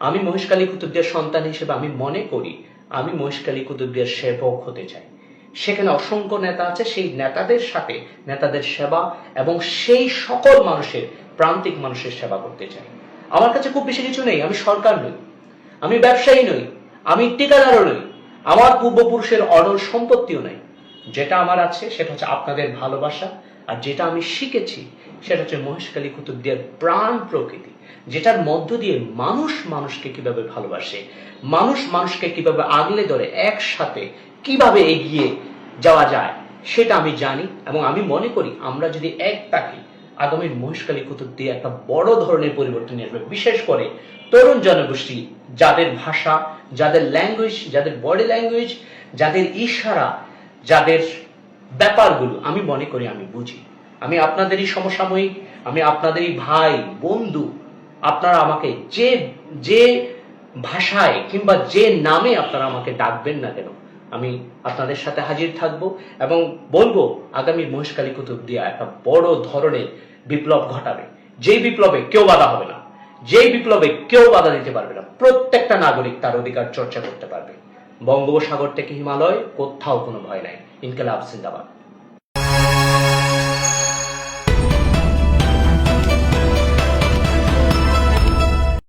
আমি মহেশকালী কুতুবদিয়ার সন্তান হিসেবে আমি মনে করি, আমি মহেশকালী কুতুবদিয়ার সেবক হতে চাই। সেখানে অসংখ্য নেতা আছে, সেই নেতাদের সাথে নেতাদের সেবা এবং সেই সকল মানুষের, প্রান্তিক মানুষের সেবা করতে চাই। আমার কাছে খুব বেশি কিছু নেই, আমি সরকার নই। আমি ব্যবসায়ী নই, আমি টিকাদারও নই, আমার পূর্বপুরুষের অডল সম্পত্তিও নাই। যেটা আমার আছে, সেটা হচ্ছে আপনাদের ভালোবাসা, আর যেটা আমি শিখেছি সেটা হচ্ছে মহেশকালী কুতুবদিয়ার প্রাণ প্রকৃতি, যেটার মধ্য দিয়ে মানুষ মানুষকে কীভাবে ভালোবাসে, মানুষ মানুষকে কীভাবে আগলে ধরে একসাথে কীভাবে এগিয়ে যাওয়া যায়, সেটা আমি জানি এবং আমি মনে করি আমরা যদি এক থাকি আগামীর মহেশকালী কুতুবদিয়া একটা বড় ধরনের পরিবর্তন আসবে। বিশেষ করে তরুণ জনগোষ্ঠী, যাদের ভাষা, যাদের ল্যাঙ্গুয়েজ যাদের বডি ল্যাঙ্গুয়েজ যাদের ইশারা, যাদের ব্যাপারগুলো আমি মনে করি আমি বুঝি। আমি আপনাদেরই সমসাময়িক, আমি আপনাদেরই ভাই, বন্ধু, আপনারা আমাকে যে যে ভাষায় কিংবা যে নামে আপনারা আমাকে ডাকবেন না কেন, আমি আপনাদের সাথে হাজির থাকব এবং বলব, আগামী মহেশকালী কুতুব দিয়া একটা বড় ধরনের বিপ্লব ঘটাবে। যেই বিপ্লবে কেউ বাধা হবে না, যেই বিপ্লবে কেউ বাধা দিতে পারবে না, প্রত্যেকটা নাগরিক তার অধিকার চর্চা করতে পারবে। বঙ্গোপসাগর থেকে হিমালয়, কোথাও কোনো ভয় নাই, ইনকালাব, জিন্দাবাদ।